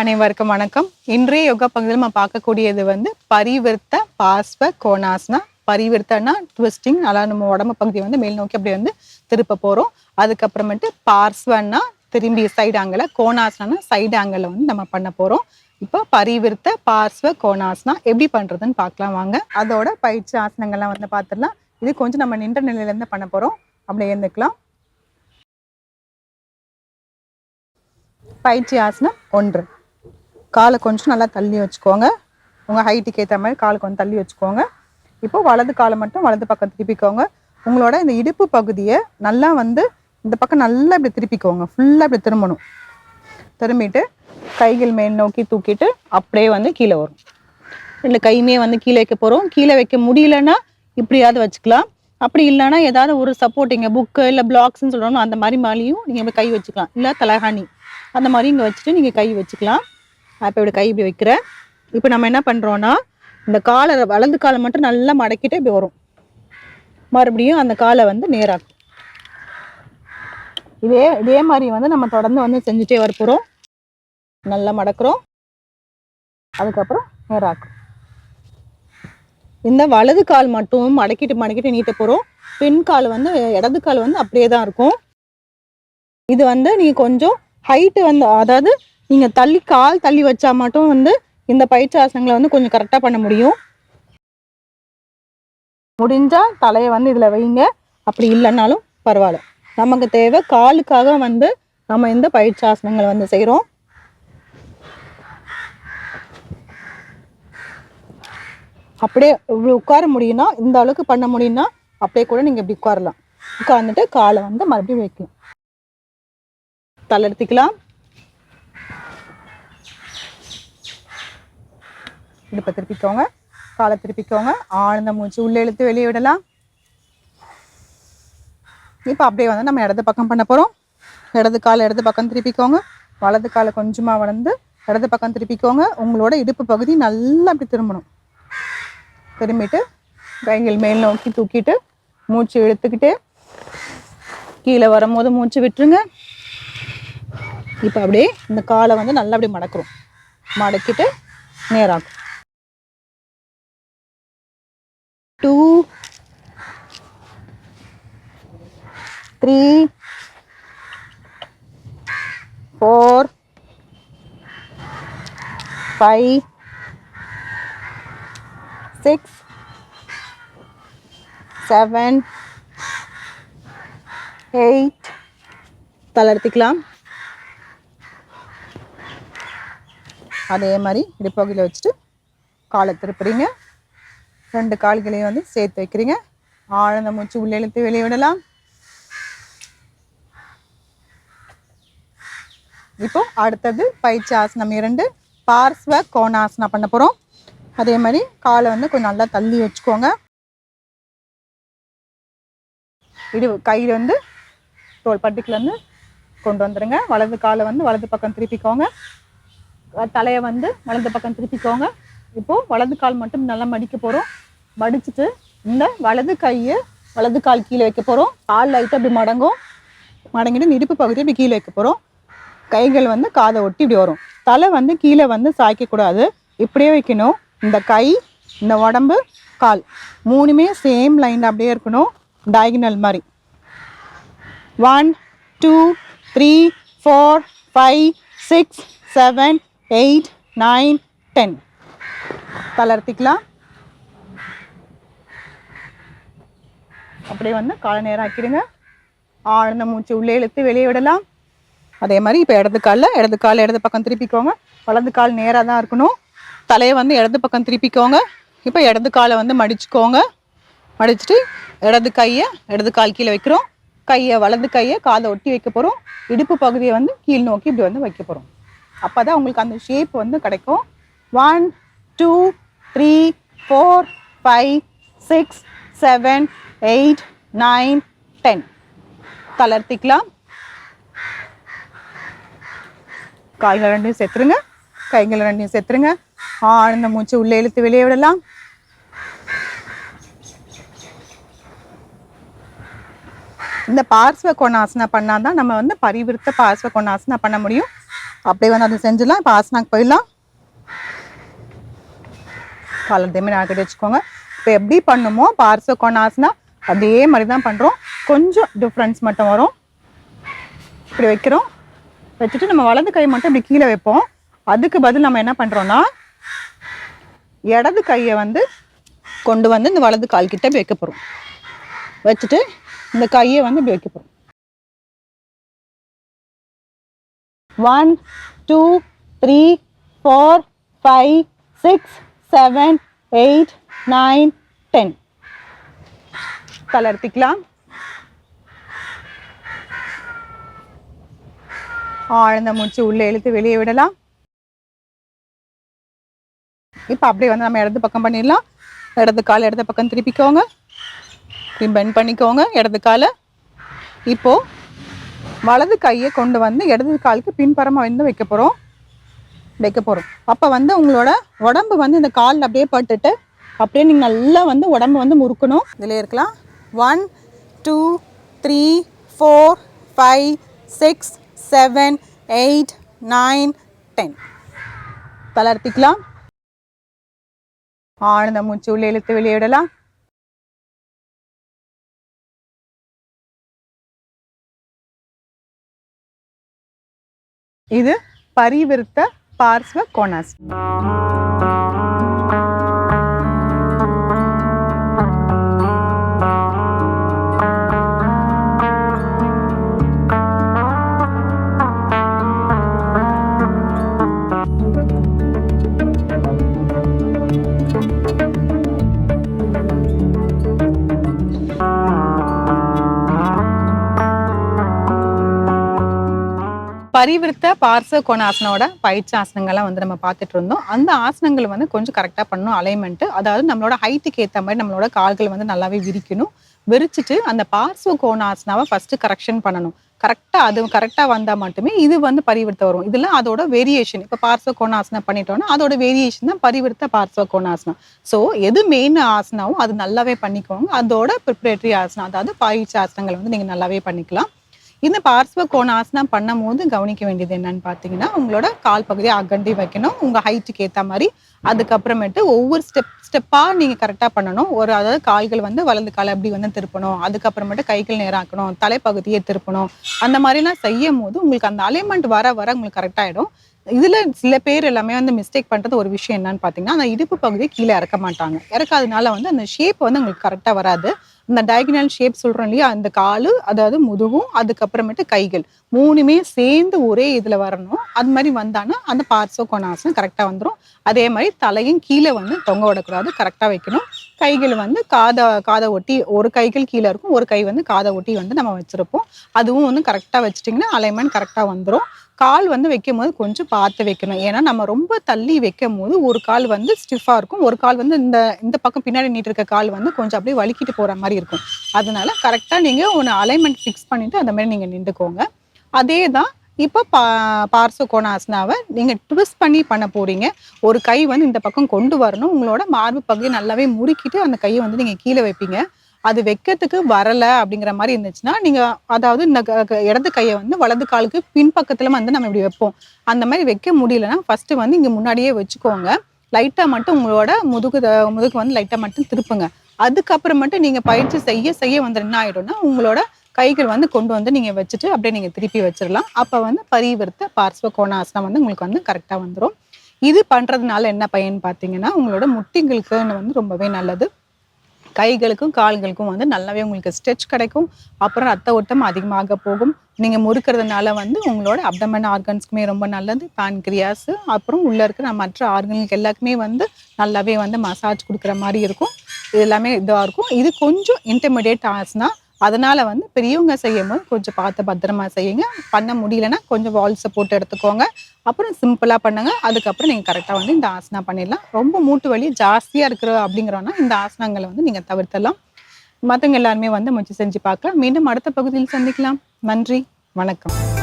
அனைவருக்கும் வணக்கம். இன்றைய யோகா பகுதியில் நம்ம பார்க்கக்கூடியது வந்து பரிவர்த்த பாஸ்வ கோணாஸ்னா பரிவர்த்தனா ட்விஸ்டிங் நல்லா நம்ம உடம்பு பகுதியை வந்து மேல் நோக்கி அப்படி வந்து திருப்ப போகிறோம் அதுக்கப்புறமேட்டு பார்ஸ்வன்னா திரும்பி சைடு ஆங்கிள் கோணாஸ்னா சைடு ஆங்கில வந்து நம்ம பண்ண போகிறோம் இப்போ பரிவிர்த்த பார்ஸ்வ கோணாஸ்னா எப்படி பண்ணுறதுன்னு பார்க்கலாம் வாங்க. அதோட பயிற்சி ஆசனங்கள்லாம் வந்து பார்த்துடலாம். இது கொஞ்சம் நம்ம நின்ற நிலையிலேருந்து பண்ண போகிறோம் அப்படியே இருந்துக்கலாம் பயிற்சி ஆசனம் ஒன்று. காலை கொஞ்சம் நல்லா தள்ளி வச்சுக்கோங்க. உங்கள் ஹைட்டுக்கு ஏற்ற மாதிரி காலை கொஞ்சம் தள்ளி வச்சுக்கோங்க. இப்போ வலது காலை மட்டும் வலது பக்கம் திருப்பிக்கோங்க. உங்களோட இந்த இடுப்பு பகுதியை நல்லா வந்து இந்த பக்கம் நல்லா இப்படி திருப்பிக்கோங்க. ஃபுல்லாக இப்படி திரும்பணும். திரும்பிட்டு கைகள் மேல் நோக்கி தூக்கிட்டு அப்படியே வந்து கீழே வரும். ரெண்டு கையுமே வந்து கீழே வைக்க போகிறோம் கீழே வைக்க முடியலன்னா இப்படியாவது வச்சுக்கலாம். அப்படி இல்லைன்னா ஏதாவது ஒரு சப்போர்ட்டிங்க புக்கு இல்லை பிளாக்ஸ்ன்னு சொல்கிறோம் அந்த மாதிரி மாதிரியும் நீங்கள் கை வச்சுக்கலாம். இல்லை தலகாணி. அந்த மாதிரி இங்கே வச்சுட்டு நீங்கள் கை வச்சுக்கலாம். இப்போ இப்படி கை இப்படி வைக்கிறேன். இப்போ நம்ம என்ன பண்ணுறோன்னா இந்த காலை வலது காலை மட்டும் நல்லா மடக்கிட்டு இப்படி வரும். மறுபடியும் அந்த காலை வந்து நேராக்கும். இதே இதே மாதிரி வந்து நம்ம தொடர்ந்து வந்து செஞ்சுட்டே வரப்போகிறோம் நல்லா மடக்குறோம். அதுக்கப்புறம் நேராக்கும். இந்த வலது கால் மட்டும் மடக்கிட்டு மடக்கிட்டு நீட்ட போகிறோம் பின் கால் வந்து இடது கால் வந்து அப்படியே தான் இருக்கும். இது வந்து நீங்கள் கொஞ்சம் ஹைட்டு வந்து அதாவது நீங்கள் தள்ளி கால் தள்ளி வச்சா மட்டும் வந்து இந்த பயிற்சி ஆசனங்களை வந்து கொஞ்சம் கரெக்டாக பண்ண முடியும். முடிஞ்சால் தலையை வந்து இதில் வைங்க. அப்படி இல்லைன்னாலும் பரவாயில்ல. நமக்கு தேவை காலுக்காக வந்து நம்ம இந்த பயிற்சி ஆசனங்களை வந்து செய்கிறோம் அப்படியே இப்படி உட்கார முடியும்னா இந்த அளவுக்கு பண்ண முடியும்னா அப்படியே கூட நீங்கள் இப்படி உட்காரலாம். உட்கார்ந்துட்டு காலை வந்து மறுபடியும் வைக்கலாம். தளர்த்திக்கலாம் இடுப்பை திருப்பிக்கோங்க. காலை திருப்பிக்கோங்க. ஆழ்ந்த மூச்சு உள்ளே இழுத்து வெளியே விடலாம். இப்போ அப்படியே வந்து நம்ம இடது பக்கம் பண்ண போகிறோம் இடது காலை இடது பக்கம் திருப்பிக்கோங்க. வலது காலை கொஞ்சமாக வளர்ந்து இடது பக்கம் திருப்பிக்கோங்க. உங்களோட இடுப்பு பகுதி நல்லா அப்படி திரும்பணும். திரும்பிட்டு கைகள் மேல் நோக்கி தூக்கிட்டு மூச்சு இழுத்துக்கிட்டு கீழே வரும்போது மூச்சு விட்டுருங்க. இப்போ அப்படியே இந்த காலை வந்து நல்லா அப்படி மடக்கிறோம் மடக்கிட்டு நேராகும் two three four five six seven eight தளர்த்திக்கலாம் அதே மாதிரி இடுப்பகுதியில் வச்சுட்டு காலை திருப்புறீங்க. ரெண்டு கால்களையும் வந்து சேர்த்து வைக்கிறீங்க. ஆழ்ந்த மூச்சு உள்ளே இழுத்து வெளியே விடலாம். இப்போ அடுத்தது பயிற்சி ஆசனம் இரண்டு பார்ஸ்வ கோணாசனம் பண்ண போகிறோம் அதே மாதிரி காலை வந்து கொஞ்சம் நல்லா தள்ளி வச்சுக்கோங்க. இடு கையில் வந்து தோல் பட்டிக்குலேருந்து கொண்டு வந்துடுங்க வலது காலை வந்து வலது பக்கம் திருப்பிக்கோங்க. தலையை வந்து வலது பக்கம் திருப்பிக்கோங்க. இப்போது வலது கால் மட்டும் நல்லா மடிக்க போகிறோம் மடிச்சுட்டு இந்த வலது கையை வலது கால் கீழே வைக்க போகிறோம் கால் லைட்டாக அப்படி மடங்கும். மடங்கிட்டு இந்த இடுப்பு பகுதியை இப்படி கீழே வைக்க போகிறோம் கைகள் வந்து காதை ஒட்டி இப்படி வரும். தலை வந்து கீழே வந்து சாய்க்கக்கூடாது. இப்படியே வைக்கணும். இந்த கை இந்த உடம்பு கால் மூணுமே சேம் லைனில் அப்படியே இருக்கணும். டயகனல் மாதிரி. One two three four five six seven eight nine ten தளர்த்திக்கலாம் அப்படியே வந்து காலை நேரம் ஆக்கிடுங்க. ஆழ்ந்த மூச்சு உள்ளே இழுத்து வெளியே விடலாம். அதே மாதிரி இப்போ இடது காலில் இடது கால் இடது பக்கம் திருப்பிக்கோங்க. வலது கால் நேராக தான் இருக்கணும். தலையை வந்து இடது பக்கம் திருப்பிக்கோங்க. இப்போ இடது காலை வந்து மடிச்சுக்கோங்க. மடிச்சுட்டு இடது கையை இடது கால் கீழே வைக்கிறோம். கையை வலது கையை காதை ஒட்டி வைக்க போகிறோம் இடுப்பு பகுதியை வந்து கீழ் நோக்கி இப்படி வந்து வைக்க போகிறோம் அப்போ தான் உங்களுக்கு அந்த ஷேப் வந்து கிடைக்கும். One two three four five six seven eight nine ten தளர்த்திக்கலாம். கால்கள் ரெண்டையும் செத்துருங்க. கைகள் ரெண்டையும் செத்துருங்க. ஆழ்ந்த மூச்சு உள்ளே இழுத்து வெளியே விடலாம். இந்த பார்ஸ்வ கொண்டாசனா பண்ணால் தான் நம்ம வந்து பரிவிருத்த பார்ஸ்வ கோணாசனா பண்ண முடியும். அப்படியே வந்து அதை செஞ்சிடலாம். இப்போ ஆசனாக்கு போயிடலாம். காலர் தேமே ஆக்கிட்டு வச்சுக்கோங்க. இப்போ எப்படி பண்ணுமோ பார்ஸ்வ கொண்டாசனா அதே மாதிரி தான் பண்ணுறோம் கொஞ்சம் டிஃப்ரென்ஸ் மட்டும் வரும். இப்படி வைக்கிறோம். வச்சுட்டு நம்ம வலது கை மட்டும் இப்படி கீழே வைப்போம். அதுக்கு பதில் நம்ம என்ன பண்ணுறோன்னா இடது கையை வந்து கொண்டு வந்து இந்த வலது கால் கிட்ட வைக்க போகிறோம் வச்சுட்டு இந்த கையை வந்து இப்படி வைக்க போகிறோம் one two three four five six seven eight nine ten கலர்த்திக்கலாம் ஆழ்ந்த மூச்சு உள்ளே இழுத்து வெளியே விடலாம். இப்போ அப்படியே வந்து நம்ம இடது பக்கம் பண்ணிடலாம். இடது கால் இடது பக்கம் திருப்பிக்கோங்க. பெண்ட் பண்ணிக்கோங்க. இடது காலை. இப்போது வலது கையை கொண்டு வந்து இடது காலுக்கு பின்புறமாக வந்து வைக்க போகிறோம் வைக்க போகிறோம் அப்போ வந்து உங்களோட உடம்பு வந்து இந்த காலில் அப்படியே பட்டுட்டு அப்படியே நீங்கள் நல்லா வந்து உடம்பு வந்து முறுக்கணும். இதில் இருக்கலாம். One two three four five six seven eight nine ten தளர்த்திக்கலாம். ஆனந்த மூச்சு உள்ளே இழுத்து வெளியிடலாம். இது பரிவிருத்த பார்ஸ்வ கோணாஸ். பரிவிருத்த பார்ச கோணாசனோட பயிற்சி ஆசனங்கள்லாம் வந்து நம்ம பார்த்துட்டு இருந்தோம். அந்த ஆசனங்கள் வந்து கொஞ்சம் கரெக்டாக பண்ணணும் அலைன்மெண்ட்டு அதாவது நம்மளோட ஹைட்டுக்கு ஏற்ற மாதிரி நம்மளோட கால்கள் வந்து நல்லாவே விரிக்கணும். விரிச்சிட்டு அந்த பார்ஸ்வ கோணாசனாவை ஃபஸ்ட்டு கரெக்ஷன் பண்ணணும். கரெக்டாக அது கரெக்டாக வந்தால் மட்டுமே இது வந்து பரிவிருத்த வரும். இதெல்லாம் அதோட வேரியேஷன் இப்போ பார்ஸ்வ கோணாசனம் பண்ணிட்டோம்னா அதோட வேரியேஷன் தான் பரிவிருத்த பார்ஸ்வ கோணாசனம் ஸோ எது மெயின் ஆசனாவும் அது நல்லாவே பண்ணிக்கோங்க. அதோட ப்ரிப்ரேட்டரி ஆசனம் அதாவது பயிற்சி ஆசனங்கள் வந்து நீங்கள் நல்லாவே பண்ணிக்கலாம். இந்த பார்ஸ்வ கோணாசனம் பண்ணும் போது கவனிக்க வேண்டியது என்னன்னு பார்த்தீங்கன்னா உங்களோட கால் பகுதியை அகண்டி வைக்கணும். உங்கள் ஹைட்டுக்கு ஏற்ற மாதிரி. அதுக்கப்புறமேட்டு ஒவ்வொரு ஸ்டெப் ஸ்டெப்பாக நீங்கள் கரெக்டாக பண்ணணும். ஒரு அதாவது கால்கள் வந்து வலது காலை அப்படி வந்து திருப்பணும். அதுக்கப்புறமேட்டு கைகள் நேராக்கணும். தலைப்பகுதியை திருப்பணும். அந்த மாதிரிலாம் செய்யும் போது உங்களுக்கு அந்த அலைன்மெண்ட் வர வர உங்களுக்கு கரெக்டாகிடும் இதில் சில பேர் எல்லாமே வந்து மிஸ்டேக் பண்ணுறது ஒரு விஷயம் என்னன்னு பார்த்தீங்கன்னா அந்த இடுப்பு பகுதியை கீழே இறக்க மாட்டாங்க. இறக்காதனால வந்து அந்த ஷேப் வந்து உங்களுக்கு கரெக்டாக வராது. இந்த டயகனல் ஷேப் சொல்கிறோம் இல்லையா அந்த காலு அதாவது முதுகும் அதுக்கப்புறமேட்டு கைகள் மூணுமே சேர்ந்து ஒரே இதில் வரணும். அது மாதிரி வந்தானா அந்த பார்ட்ஸோ கொனாசனம் கரெக்டாக வந்துடும் அதே மாதிரி தலையும் கீழே வந்து தொங்க விடக்கூடாது கரெக்டாக வைக்கணும். கைகள் வந்து காதை காதை ஒட்டி ஒரு கைகள் கீழே இருக்கும் ஒரு கை வந்து காதை ஒட்டி வந்து நம்ம வச்சுருப்போம். அதுவும் வந்து கரெக்டாக வச்சிட்டிங்கன்னா அலைன்மெண்ட் கரெக்டாக வந்துடும் கால் வந்து வைக்கும் போது கொஞ்சம் பார்த்து வைக்கணும். ஏன்னா நம்ம ரொம்ப தள்ளி வைக்கும் போது ஒரு கால் வந்து ஸ்டிஃபாக இருக்கும். ஒரு கால் வந்து இந்த இந்த பக்கம் பின்னாடி நீட்டு இருக்க கால் வந்து கொஞ்சம் அப்படியே வலிக்கிட்டு போகிற மாதிரி இருக்கும். அதனால கரெக்டாக நீங்கள் ஒன்று அலைன்மெண்ட் ஃபிக்ஸ் பண்ணிவிட்டு அந்த மாதிரி நீங்கள் நின்றுக்கோங்க. அதே தான் இப்போ பா பார்சோ கோணாசனாவை நீங்கள் ட்விஸ்ட் பண்ணி பண்ண போகிறீங்க ஒரு கை வந்து இந்த பக்கம் கொண்டு வரணும். உங்களோட மார்பு பகுதியை நல்லாவே முறுக்கிட்டு அந்த கையை வந்து நீங்கள் கீழே வைப்பீங்க. அது வைக்கிறதுக்கு வரலை அப்படிங்கிற மாதிரி இருந்துச்சுன்னா நீங்கள் அதாவது இந்த இடது கையை வந்து வலது காலுக்கு பின்பக்கத்தில் வந்து நம்ம இப்படி வைப்போம். அந்த மாதிரி வைக்க முடியலன்னா ஃபஸ்ட்டு வந்து இங்கே முன்னாடியே வச்சுக்கோங்க. லைட்டாக மட்டும் உங்களோட முதுகு முதுகு வந்து லைட்டாக மட்டும் திருப்புங்க. அதுக்கப்புறம் மட்டும் நீங்கள் பயிற்சி செய்ய செய்ய வந்து என்ன ஆகிடும்னா உங்களோட கைகள் வந்து கொண்டு வந்து நீங்கள் வச்சுட்டு அப்படியே நீங்கள் திருப்பி வச்சிடலாம். அப்போ வந்து பரிவர்த்த பார்ஸ்வ கோணாசனம் வந்து உங்களுக்கு வந்து கரெக்டாக வந்துடும் இது பண்ணுறதுனால என்ன பயன் பார்த்தீங்கன்னா உங்களோட முட்டிங்களுக்கு வந்து ரொம்பவே நல்லது. கைகளுக்கும் கால்களுக்கும் வந்து நல்லாவே உங்களுக்கு ஸ்ட்ரெச் கிடைக்கும். அப்புறம் ரத்த ஓட்டம் அதிகமாக போகும். நீங்கள் முறுக்கிறதுனால வந்து உங்களோட அப்டமன் ஆர்கன்ஸ்க்குமே ரொம்ப நல்லது. பான்கிரியாஸ் அப்புறம் உள்ளே இருக்கிற மற்ற ஆர்கனுக்கு எல்லாருக்குமே வந்து நல்லாவே வந்து மசாஜ் கொடுக்குற மாதிரி இருக்கும். இது எல்லாமே இதாக இருக்கும். இது கொஞ்சம் இன்டர்மீடியட் ஆச்சுன்னா அதனால வந்து பெரியவங்க செய்யும் போது கொஞ்சம் பார்த்து பத்திரமா செய்யுங்க. பண்ண முடியலன்னா கொஞ்சம் வால்ஸை போட்டு எடுத்துக்கோங்க. அப்புறம் சிம்பிளாக பண்ணுங்க. அதுக்கப்புறம் நீங்கள் கரெக்டாக வந்து இந்த ஆசனா பண்ணிடலாம். ரொம்ப மூட்டு வலி ஜாஸ்தியாக இருக்கிற அப்படிங்கிறோன்னா இந்த ஆசனங்களை வந்து நீங்கள் தவிர்த்தலாம். மற்றவங்க எல்லாருமே வந்து முயற்சி செஞ்சு பார்க்கலாம். மீண்டும் அடுத்த பகுதியில் சந்திக்கலாம். நன்றி. வணக்கம்.